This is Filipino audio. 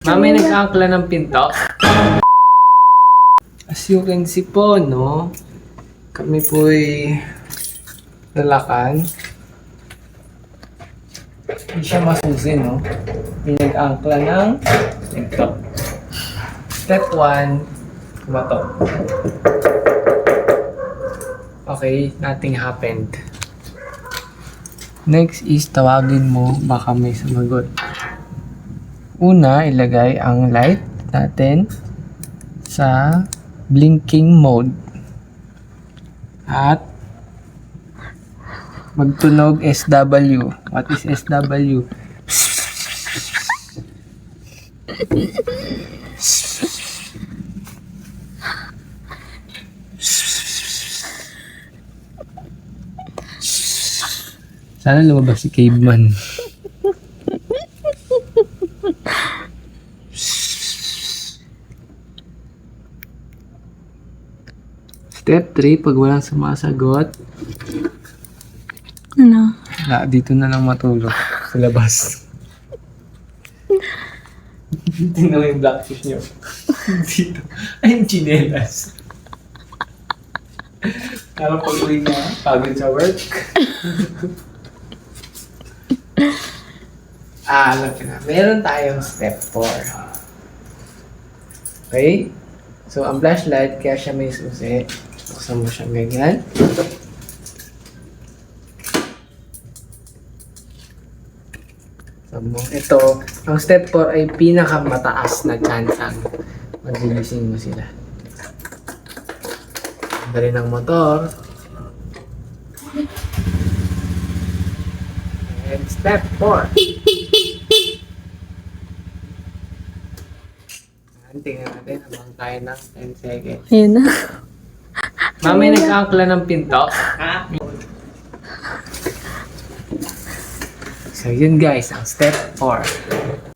Mami, nag-angkla ng pinto. As you can see po, no? Kami po'y lalakan. Hindi siya masusi, no? Pinag-angkla ng pinto. Step 1, kumato. Okay, nothing happened. Next is tawagin mo, baka may sumagot. Una, ilagay ang light natin sa blinking mode. At magtunog SW. What is SW? Sana lumabas si Caveman. Step 3, pag walang sumasagot, Ano? na, dito na lang matulog sa labas. Tingnan mo yung black fish niyo. dito. Ay, yung chinelas. Para pag uwi na, pagod sa work. ah, alam ko na. Meron tayong step 4. Okay? So, ang flashlight, kaya siya may susi. Buksan mo siya ganyan. Sabong. Ito, ang step 4 ay pinakamataas na chance ang magigising mo sila. Dali ng motor. And step 4. Ayan, Tingnan natin habang tayo ng 10 seconds. Ayun na. Mami, nag-angkla ng pinto. So, yun guys, ang step 4.